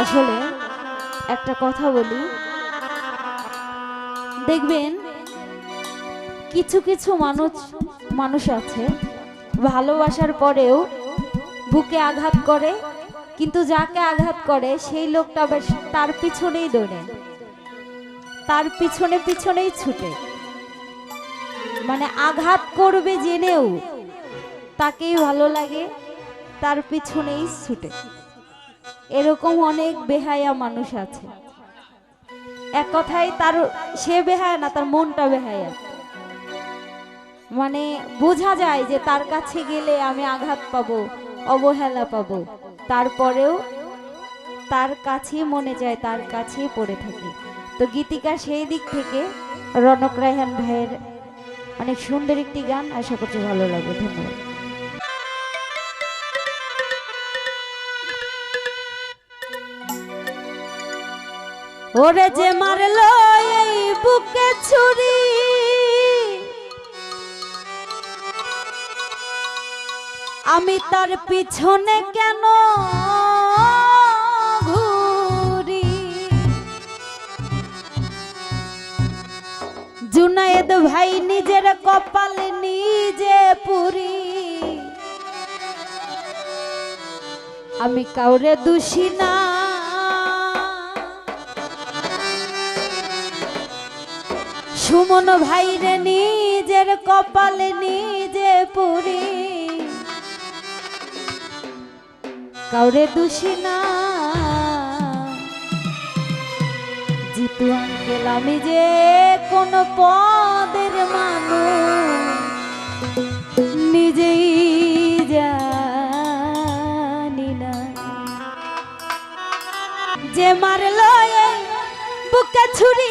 আসলে একটা কথা বলি। দেখবেন, কিছু কিছু মানুষ মানুষ আছে, ভালোবাসার পরেও বুকে আঘাত করে, কিন্তু যাকে আঘাত করে সেই লোকটা বেশ তার পিছনেই দৌড়ে। তার পিছনে পিছনেই ছুটে। মানে আঘাত করবে জেনেও তাকেই ভালো লাগে, তার পিছনেই ছুটে। এরকম অনেক বেহায়া মানুষ আছে। এক কথায় তার, সে বেহায়া না, তার মনটা বেহায়া। মানে বোঝা যায় যে তার কাছে গেলে আমি আঘাত পাবো, অবহেলা পাব। তারপরেও তার কাছেই মনে যায়, তার কাছেই পড়ে থাকি। তো গীতিকা সেই দিক থেকে রনক রায়হান ভাইয়ের অনেক সুন্দর একটি গান, আশা করছি ভালো লাগবে। ধন্যবাদ। ওরে যে মারলো এই বুকে ছুরি। আমি তার পিছনে কেন ঘুরি? জুনায়েদ ভাই নিজের কপাল নিজে পুরি। আমি কাউরে দোষী না সুমন ভাইরে নিজের কপালে নিজে পুরি। কাউরে দোষী না। জিতু আঙ্কেল, আমি যে কোন পদের মানুষ, নিজেই জানি না। যে মারলো বুকে ছুরি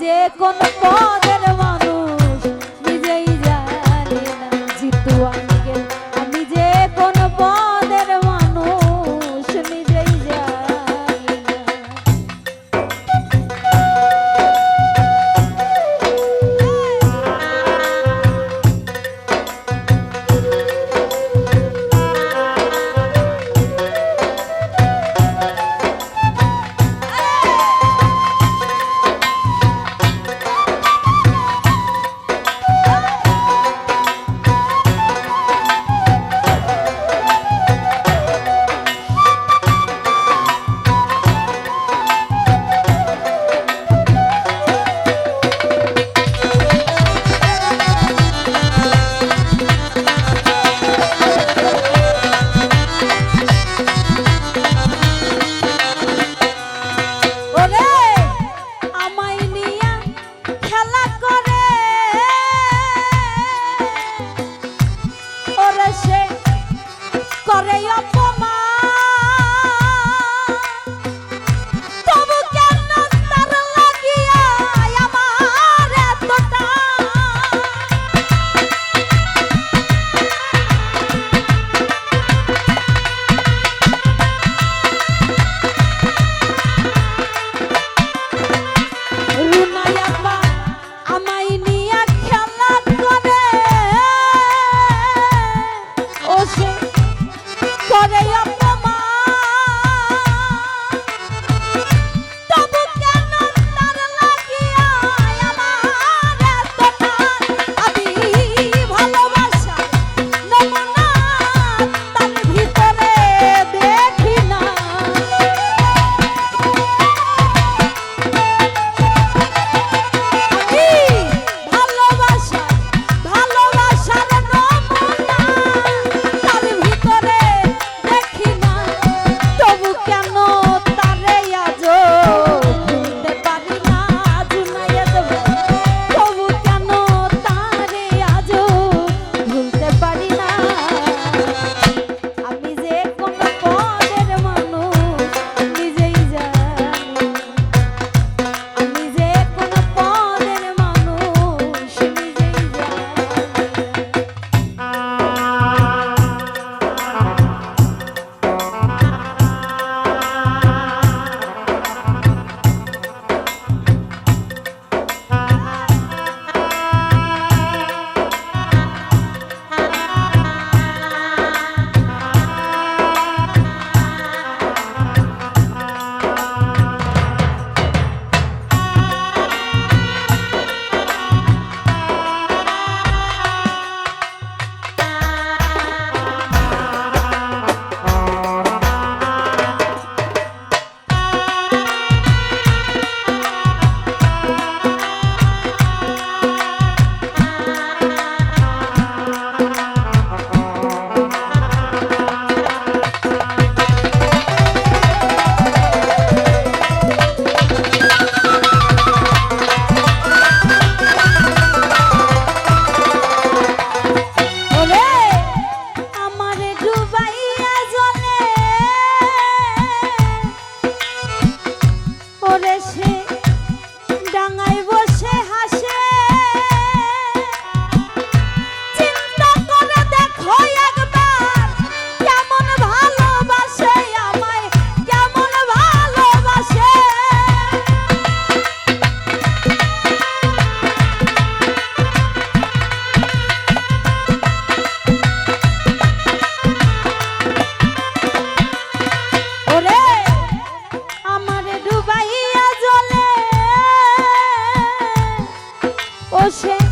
যে কোন পদের Oh, shit.